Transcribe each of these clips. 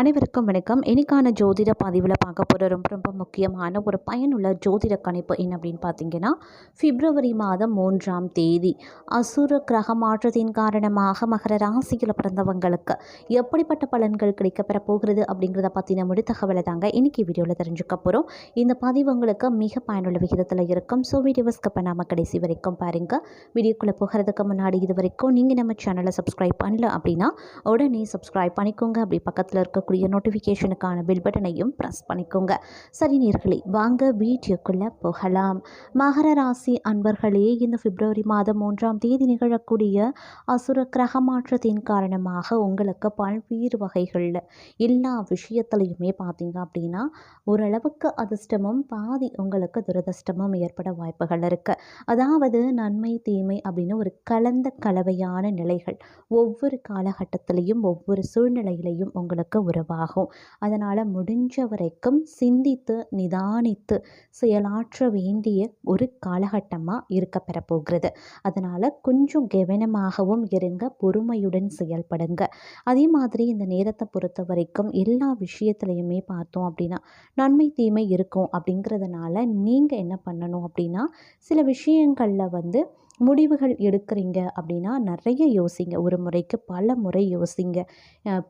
அனைவருக்கும் வணக்கம். இன்னைக்கான ஜோதிட பதிவில் பார்க்க போகிற ரொம்ப ரொம்ப முக்கியமான ஒரு பயனுள்ள ஜோதிட கணிப்பு என்ன அப்படின்னு பார்த்தீங்கன்னா பிப்ரவரி மாதம் மூன்றாம் தேதி. அசுர கிரக மாற்றத்தின் காரணமாக மகர ராசியில் பிறந்தவங்களுக்கு எப்படிப்பட்ட பலன்கள் கிடைக்கப்பெற போகிறது அப்படிங்கிறத பற்றின முழு தகவலை தாங்க இன்றைக்கி வீடியோவில் தெரிஞ்சுக்க போகிறோம் இந்த பதிவு உங்களுக்கு மிக பயனுள்ள விகிதத்தில் இருக்கும். ஸோ வீடியோவை ஸ்கிப் பண்ணாமல் கடைசி வரைக்கும் பாருங்கள் வீடியோக்குள்ளே போகிறதுக்கு முன்னாடி இது வரைக்கும் நீங்கள் நம்ம சேனலை சப்ஸ்கிரைப் பண்ணல அப்படின்னா உடனே சப்ஸ்கிரைப் பண்ணிக்கோங்க. அப்படி பக்கத்தில் இருக்க வரக்கூடிய நோட்டிஃபிகேஷனுக்கான பில் பட்டனையும் ப்ரெஸ் பண்ணிக்கோங்க. சரி நேர்களே வாங்க வீடியோக்குள்ளே போகலாம். மகர ராசி அன்பர்களே இந்த பிப்ரவரி மாதம் மூன்றாம் தேதி நிகழக்கூடிய அசுர கிரக மாற்றத்தின் காரணமாக உங்களுக்கு பல்வேறு வகைகளில் எல்லா விஷயத்துலையுமே பார்த்தீங்க அப்படின்னா ஓரளவுக்கு அதிர்ஷ்டமும் பாதி உங்களுக்கு துரதிர்ஷ்டமும் ஏற்பட வாய்ப்புகள் இருக்குது அதாவது நன்மை தீமை அப்படின்னு ஒரு கலந்த கலவையான நிலைகள் ஒவ்வொரு காலகட்டத்திலையும் ஒவ்வொரு சூழ்நிலையிலையும் உங்களுக்கு உருவாகும் அதனால் முடிஞ்ச வரைக்கும் சிந்தித்து நிதானித்து செயலாற்ற வேண்டிய ஒரு காலகட்டமாக இருக்க பெறப்போகிறது. அதனால் கொஞ்சம் கவனமாகவும் இருங்க பொறுமையுடன் செயல்படுங்க. அதே மாதிரி இந்த நேரத்தை பொறுத்த வரைக்கும் எல்லா விஷயத்துலையுமே பார்த்தோம் அப்படின்னா நன்மை தீமை இருக்கும் அப்படிங்கிறதுனால நீங்கள் என்ன பண்ணணும் அப்படின்னா சில விஷயங்களில் வந்து முடிவுகள் எடுக்கிறீங்க அப்படின்னா நிறைய யோசிங்க. ஒரு முறைக்கு பல முறை யோசிங்க.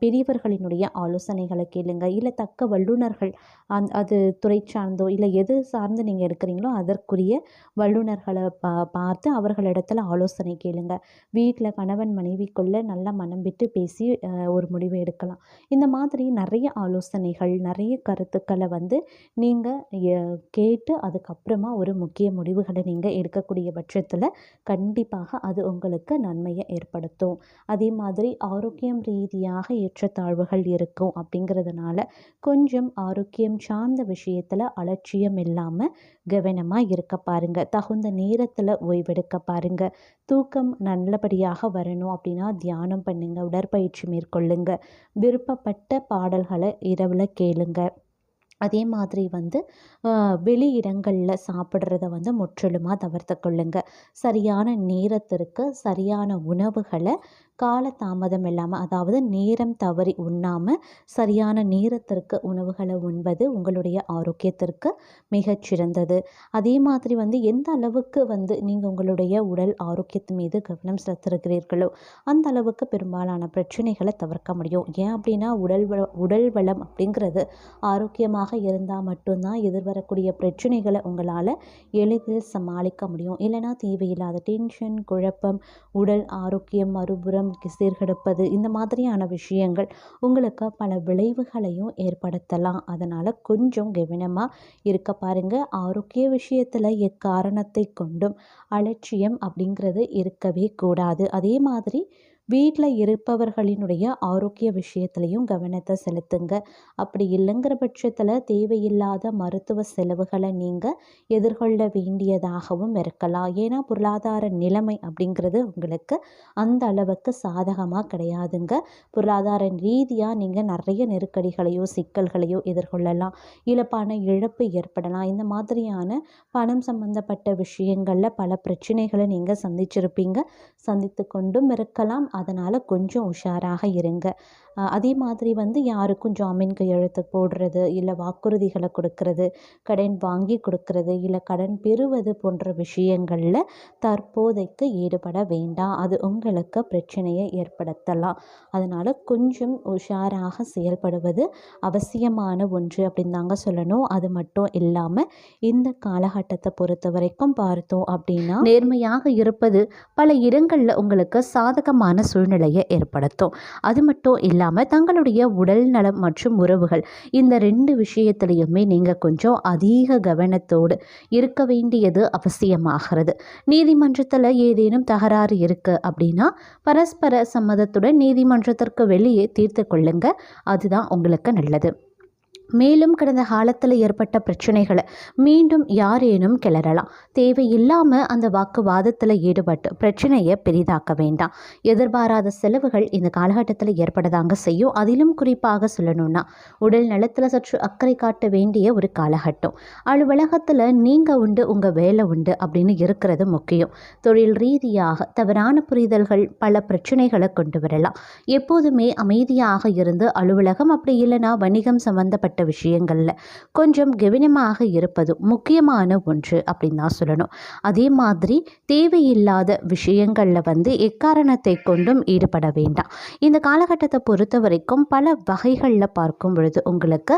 பெரியவர்களினுடைய ஆலோசனைகளை கேளுங்க. இல்லை தக்க வல்லுநர்கள் அந் அது துறை சார்ந்தோ இல்லை எது சார்ந்து நீங்கள் எடுக்கிறீங்களோ அதற்குரிய வல்லுநர்களை பா பார்த்து அவர்களிடத்துல ஆலோசனை கேளுங்க. வீட்டில் கணவன் மனைவிக்குள்ளே நல்லா மனம் விட்டு பேசி ஒரு முடிவு எடுக்கலாம். இந்த மாதிரி நிறைய ஆலோசனைகள் நிறைய கருத்துக்களை வந்து நீங்கள் கேட்டு அதுக்கப்புறமா ஒரு முக்கிய முடிவுகளை நீங்கள் எடுக்கக்கூடிய பட்சத்தில் கண்டிப்பாக அது உங்களுக்கு நன்மையை ஏற்படுத்தும். அதே மாதிரி ஆரோக்கியம் ரீதியாக ஏற்றத்தாழ்வுகள் இருக்கும் அப்படிங்கிறதுனால கொஞ்சம் ஆரோக்கியம் சார்ந்த விஷயத்தில் அலட்சியம் இல்லாமல் கவனமாக இருக்க பாருங்கள் தகுந்த நேரத்தில் ஓய்வெடுக்க பாருங்கள் தூக்கம் நல்லபடியாக வரணும் அப்படின்னா தியானம் பண்ணுங்கள் உடற்பயிற்சி மேற்கொள்ளுங்கள் விருப்பப்பட்ட பாடல்களை இரவில் கேளுங்கள் அதே மாதிரி வந்து வெளி இடங்களில் சாப்பிட்றத வந்து முற்றிலுமாக தவிர்த்து கொள்ளுங்கள் சரியான நேரத்திற்கு சரியான உணவுகளை கால தாமதம் இல்லாமல் அதாவது நேரம் தவறி உண்ணாமல் சரியான நேரத்திற்கு உணவுகளை உண்பது உங்களுடைய ஆரோக்கியத்திற்கு மிகச்சிறந்தது. அதே மாதிரி வந்து எந்த அளவுக்கு வந்து நீங்கள் உங்களுடைய உடல் ஆரோக்கியத்து மீது கவனம் செலுத்துகிறீர்களோ அந்த அளவுக்கு பெரும்பாலான பிரச்சனைகளை தவிர்க்க முடியும். ஏன் அப்படின்னா உடல் வள உடல் வளம் அப்படிங்கிறது ஆரோக்கியமாக இருந்தால் மட்டும்தான் எதிர்வரக்கூடிய பிரச்சனைகளை உங்களால் எளிதில் சமாளிக்க முடியும். இல்லைன்னா தேவையில்லாத டென்ஷன் குழப்பம் உடல் ஆரோக்கியம் மறுபுறம் சீர்கெடுப்பது இந்த மாதிரியான விஷயங்கள் உங்களுக்கு பல விளைவுகளையும் ஏற்படுத்தலாம். அதனால் கொஞ்சம் கவனமாக இருக்க பாருங்க. ஆரோக்கிய விஷயத்தில் எக்காரணத்தை கொண்டும் அலட்சியம் அப்படிங்கிறது இருக்கவே கூடாது. அதே மாதிரி வீட்டில் இருப்பவர்களினுடைய ஆரோக்கிய விஷயத்துலையும் கவனத்தை செலுத்துங்க. அப்படி இல்லைங்கிற பட்சத்தில் தேவையில்லாத மருத்துவ செலவுகளை நீங்கள் எதிர்கொள்ள வேண்டியதாகவும் இருக்கலாம். ஏன்னா பொருளாதார நிலைமை அப்படிங்கிறது உங்களுக்கு அந்த அளவுக்கு சாதகமாக கிடையாதுங்க. பொருளாதார ரீதியாக நீங்கள் நிறைய நெருக்கடிகளையோ சிக்கல்களையோ எதிர்கொள்ளலாம். இல்லை பண இழப்பு ஏற்படலாம். இந்த மாதிரியான பணம் சம்பந்தப்பட்ட விஷயங்களில் பல பிரச்சனைகளை நீங்கள் சந்திச்சிருப்பீங்க. சந்தித்து கொண்டும் இருக்கலாம். அதனால் கொஞ்சம் உஷாராக இருங்க. அதே மாதிரி வந்து யாருக்கும் ஜாமீன் கையெழுத்து போடுறது இல்லை வாக்குறுதிகளை கொடுக்கறது கடன் வாங்கி கொடுக்கறது இல்லை கடன் பெறுவது போன்ற விஷயங்களில் தற்போதைக்கு ஈடுபட வேண்டாம். அது உங்களுக்கு பிரச்சனையை ஏற்படுத்தலாம். அதனால் கொஞ்சம் உஷாராக செயல்படுவது அவசியமான ஒன்று அப்படின்னு தாங்க சொல்லணும். அது மட்டும் இல்லாமல் இந்த காலகட்டத்தை பொறுத்த வரைக்கும் பார்த்தோம் அப்படின்னா நேர்மையாக இருப்பது பல இடங்களில் உங்களுக்கு சாதகமான சூழ்நிலையை ஏற்படுத்தும். அது மட்டும் இல்லை இல்லாமல் தங்களுடைய உடல் நலம் மற்றும் உறவுகள் இந்த ரெண்டு விஷயத்திலையுமே நீங்கள் கொஞ்சம் அதிக கவனத்தோடு இருக்க வேண்டியது அவசியமாகிறது. நீதிமன்றத்தில் ஏதேனும் தகராறு இருக்குது அப்படின்னா பரஸ்பர சம்மதத்துடன் நீதிமன்றத்திற்கு வெளியே தீர்த்து கொள்ளுங்க. அதுதான் உங்களுக்கு நல்லது. மேலும் கடந்த காலத்தில் ஏற்பட்ட பிரச்சனைகளை மீண்டும் யாரேனும் கிளறலாம். தேவையில்லாமல் அந்த வாக்குவாதத்தில் ஈடுபட்டு பிரச்சனையை பெரிதாக்க வேண்டாம். எதிர்பாராத செலவுகள் இந்த காலகட்டத்தில் ஏற்படதாங்க செய்யும். அதிலும் குறிப்பாக சொல்லணும்னா உடல் நலத்தில் சற்று அக்கறை காட்ட வேண்டிய ஒரு காலகட்டம். அலுவலகத்தில் நீங்கள் உண்டு உங்கள் வேலை உண்டு அப்படின்னு இருக்கிறது முக்கியம். தொழில் ரீதியாக தவறான புரிதல்கள் பல பிரச்சனைகளை கொண்டு வரலாம். எப்போதுமே அமைதியாக இருந்து அலுவலகம் அப்படி இல்லைன்னா வணிகம் சம்பந்தப்பட்ட விஷயங்களில் கொஞ்சம் கவனமாக இருப்பதும் முக்கியமான ஒன்று அப்படின்னு தான் சொல்லணும். அதே மாதிரி தேவையில்லாத விஷயங்களில் வந்து எக்காரணத்தை கொண்டும் ஈடுபட வேண்டாம். இந்த காலகட்டத்தை பொறுத்த வரைக்கும் பல வகைகளில் பார்க்கும் பொழுது உங்களுக்கு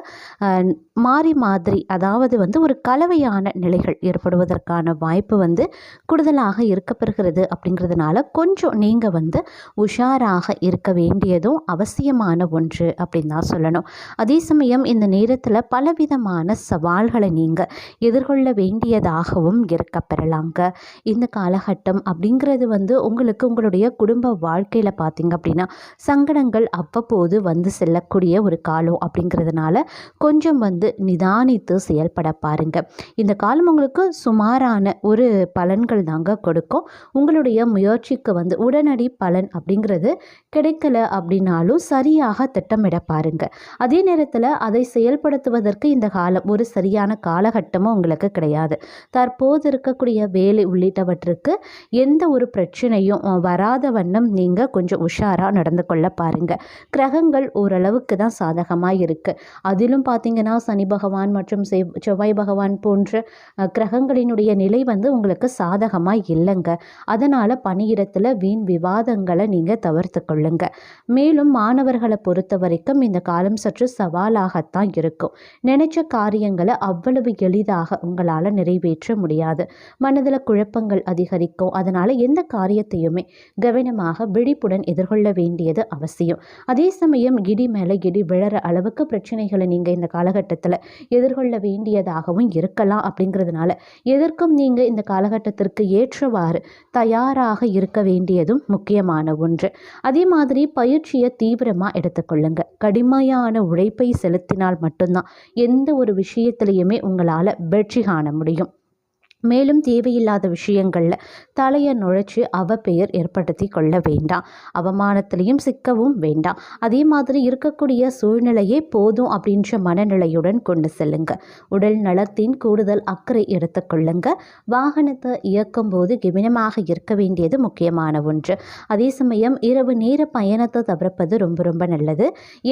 மாறி மாதிரி அதாவது வந்து ஒரு கலவையான நிலைகள் ஏற்படுவதற்கான வாய்ப்பு வந்து கூடுதலாக இருக்கப்பெறுகிறது அப்படிங்கிறதுனால கொஞ்சம் நீங்கள் வந்து உஷாராக இருக்க வேண்டியதும் அவசியமான ஒன்று அப்படின்னு தான் சொல்லணும். அதே சமயம் இந்த நேரத்தில் பலவிதமான சவால்களை நீங்கள் எதிர்கொள்ள வேண்டியதாகவும் இருக்க பெறலாங்க. இந்த காலகட்டம் அப்படிங்கிறது வந்து உங்களுக்கு உங்களுடைய குடும்ப வாழ்க்கையில் பார்த்தீங்க அப்படின்னா சங்கடங்கள் அவ்வப்போது வந்து செல்லக்கூடிய ஒரு காலம் அப்படிங்கிறதுனால கொஞ்சம் வந்து நிதானித்து செயல்பட பாருங்க. இந்த காலம் உங்களுக்கு சுமாரான ஒரு பலன்கள் தாங்க கொடுக்கும். உங்களுடைய முயற்சிக்கு வந்து உடனடி பலன் அப்படிங்கிறது கிடைக்கல அப்படின்னாலும் சரியாக திட்டமிட பாருங்க. அதே நேரத்தில் அதை செயல்படுத்துவதற்கு இந்த காலம் ஒரு சரியான காலகட்டமும் உங்களுக்கு கிடையாது. தற்போது இருக்கக்கூடிய வேலை உள்ளிட்டவற்றுக்கு எந்த ஒரு பிரச்சனையும் வராத வண்ணம் நீங்கள் கொஞ்சம் உஷாராக நடந்து கொள்ள பாருங்க. கிரகங்கள் ஓரளவுக்கு தான் சாதகமாக இருக்குது அதிலும் பார்த்தீங்கன்னா சனி பகவான் மற்றும் செவ் செவ்வாய் பகவான் போன்ற கிரகங்களினுடைய நிலை வந்து உங்களுக்கு சாதகமாக இல்லைங்க. அதனால் பணியிடத்தில் வீண் விவாதங்களை நீங்கள் தவிர்த்து கொள்ளுங்க. மேலும் மாணவர்களை பொறுத்த வரைக்கும் இந்த காலம் சற்று சவாலாகத்தான் தான் இருக்கும். நினைச்ச காரியங்களை அவ்வளவு எளிதாக உங்களால் நிறைவேற்ற முடியாது. மனதில் குழப்பங்கள் அதிகரிக்கும். அதனால் எந்த காரியத்தையுமே கவனமாக விழிப்புடன் எதிர்கொள்ள வேண்டியது அவசியம். அதே சமயம் இடி மேலே இடி விழற அளவுக்கு பிரச்சனைகளை நீங்கள் இந்த காலகட்டத்தில் எதிர்கொள்ள வேண்டியதாகவும் இருக்கலாம் அப்படிங்கிறதுனால எதற்கும் நீங்கள் இந்த காலகட்டத்திற்கு ஏற்றவாறு தயாராக இருக்க வேண்டியதும் முக்கியமான ஒன்று. அதே மாதிரி பயிற்சியை தீவிரமாக எடுத்துக்கொள்ளுங்க. கடுமையான உழைப்பை செலுத்தினால் மட்டும்தான் எந்த ஒரு விஷயத்திலையுமே உங்களால் வெற்றி காண முடியும். மேலும் தேவையில்லாத விஷயங்களில் தலையை நுழைச்சி அவ பெயர் ஏற்படுத்தி கொள்ள வேண்டாம். அவமானத்திலையும் சிக்கவும் வேண்டாம். அதே மாதிரி இருக்கக்கூடிய சூழ்நிலையே போதும் அப்படின்ற மனநிலையுடன் கொண்டு செல்லுங்க. உடல் நலத்தின் கூடுதல் அக்கறை எடுத்துக்கொள்ளுங்க வாகனத்தை இயக்கும் போது கவனமாக இருக்க வேண்டியது முக்கியமான ஒன்று. அதே சமயம் இரவு நேர பயணத்தை தவிர்ப்பது ரொம்ப ரொம்ப நல்லது.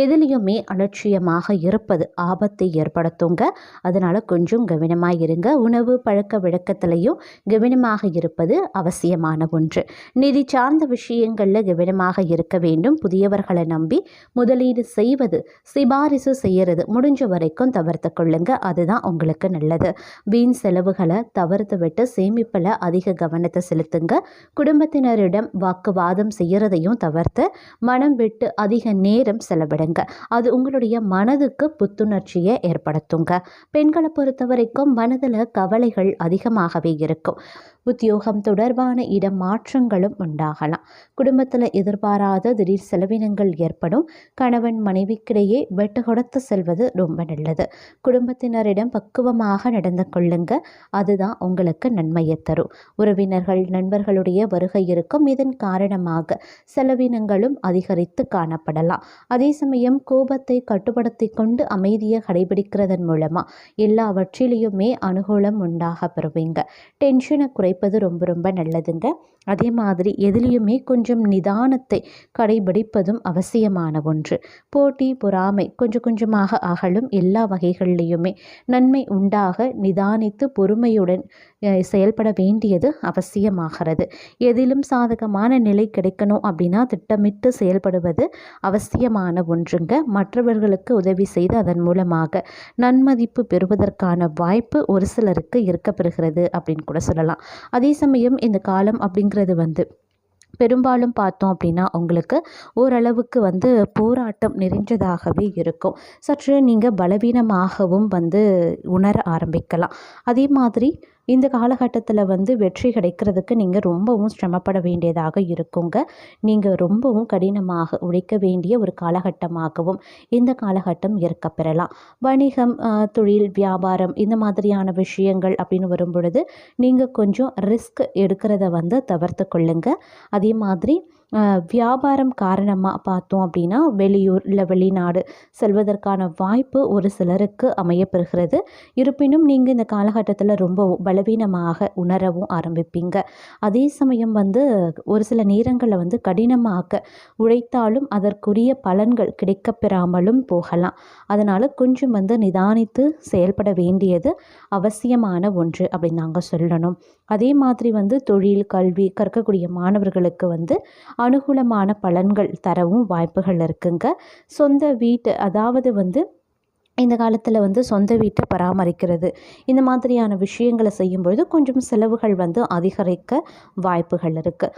எதுலேயுமே அலட்சியமாக இருப்பது ஆபத்தை ஏற்படுத்துங்க. அதனால் கொஞ்சம் கவனமாக இருங்க. உணவு பழக்க இயக்கத்திலையும் கவனமாக இருப்பது அவசியமான ஒன்று. நிதி சார்ந்த விஷயங்களில் கவனமாக இருக்க வேண்டும். புதியவர்களை நம்பி முதலீடு செய்வது சிபாரிசு செய்யறது முடிஞ்ச வரைக்கும் தவிர்த்து கொள்ளுங்க. அதுதான் உங்களுக்கு நல்லது. வீண் செலவுகளை தவிர்த்து விட்டு சேமிப்பில் அதிக கவனத்தை செலுத்துங்க. குடும்பத்தினரிடம் வாக்குவாதம் செய்யறதையும் தவிர்த்து மனம் விட்டு அதிக நேரம் செலவிடுங்க. அது உங்களுடைய மனதுக்கு புத்துணர்ச்சியை ஏற்படுத்துங்க. பெண்களை பொறுத்த வரைக்கும் மனதில் கவலைகள் அதிகமாகவே இருக்கும். உத்தியோகம் தொடர்பான இடம் மாற்றங்களும் உண்டாகலாம். குடும்பத்தில் எதிர்பாராத திடீர் செலவினங்கள் ஏற்படும். கணவன் மனைவிக்கிடையே வெட்டு கொடுத்து செல்வது ரொம்ப நல்லது. குடும்பத்தினரிடம் பக்குவமாக நடந்து கொள்ளுங்க. அதுதான் உங்களுக்கு நன்மையை தரும். உறவினர்கள் நண்பர்களுடைய வருகை இருக்கும். இதன் காரணமாக செலவினங்களும் அதிகரித்து காணப்படலாம். அதே சமயம் கோபத்தை கட்டுப்படுத்தி கொண்டு அமைதியை கடைபிடிக்கிறதன் மூலமாக எல்லாவற்றிலையுமே அனுகூலம் உண்டாக பெறுவீங்க. டென்ஷனை குறை குறைப்பது ரொம்ப ரொம்ப நல்லதுங்க. அதே மாதிரி எதுலேயுமே கொஞ்சம் நிதானத்தை கடைபிடிப்பதும் அவசியமான ஒன்று. போட்டி பொறாமை கொஞ்சம் கொஞ்சமாக அகலும் எல்லா வகைகள்லேயுமே. நன்மை உண்டாக நிதானித்து பொறுமையுடன் செயல்பட வேண்டியது அவசியமாகிறது. எதிலும் சாதகமான நிலை கிடைக்கணும் அப்படின்னா திட்டமிட்டு செயல்படுவது அவசியமான ஒன்றுங்க. மற்றவர்களுக்கு உதவி செய்து அதன் மூலமாக நன்மதிப்பு பெறுவதற்கான வாய்ப்பு ஒரு சிலருக்கு இருக்கப்பெறுகிறது அப்படின்னு கூட சொல்லலாம். அதே சமயம் இந்த காலம் அப்படிங்கிறது வந்து பெரும்பாலும் பார்த்தோம் அப்படின்னா உங்களுக்கு ஓரளவுக்கு வந்து போராட்டம் நிறைஞ்சதாகவே இருக்கும். சற்று நீங்கள் பலவீனமாகவும் வந்து உணர ஆரம்பிக்கலாம். அதே மாதிரி இந்த காலகட்டத்தில் வந்து வெற்றி கிடைக்கிறதுக்கு நீங்கள் ரொம்பவும் சிரமப்பட வேண்டியதாக இருக்குங்க. நீங்கள் ரொம்பவும் கடினமாக உழைக்க வேண்டிய ஒரு காலகட்டமாகவும் இந்த காலகட்டம் இருக்க பெறலாம். வணிகம் தொழில் வியாபாரம் இந்த மாதிரியான விஷயங்கள் அப்படின்னு வரும் பொழுது நீங்கள் கொஞ்சம் ரிஸ்க் எடுக்கிறத வந்து தவிர்த்து கொள்ளுங்கள் அதே மாதிரி வியாபாரம் காரணமாக பார்த்தோம் அப்படின்னா வெளியூர் இல்லை வெளிநாடு செல்வதற்கான வாய்ப்பு ஒரு சிலருக்கு அமையப்பெறுகிறது. இருப்பினும் நீங்கள் இந்த காலகட்டத்தில் ரொம்ப பலவீனமாக உணரவும் ஆரம்பிப்பீங்க. அதே சமயம் வந்து ஒரு சில நேரங்களில் வந்து கடினமாக உழைத்தாலும் அதற்குரிய பலன்கள் கிடைக்கப்பெறாமலும் போகலாம். அதனால் கொஞ்சம் வந்து நிதானித்து செயல்பட வேண்டியது அவசியமான ஒன்று அப்படின்னு நாங்கள் சொல்லணும். அதே மாதிரி வந்து தொழில் கல்வி கற்கக்கூடிய மாணவர்களுக்கு வந்து அனுகூலமான பலன்கள் தரவும் வாய்ப்புகள் இருக்குங்க. சொந்த வீட்டு அதாவது வந்து இந்த காலத்தில் வந்து சொந்த வீட்டை பராமரிக்கிறது. இந்த மாதிரியான விஷயங்களை செய்யும்பொழுது கொஞ்சம் செலவுகள் வந்து அதிகரிக்க வாய்ப்புகள் இருக்குது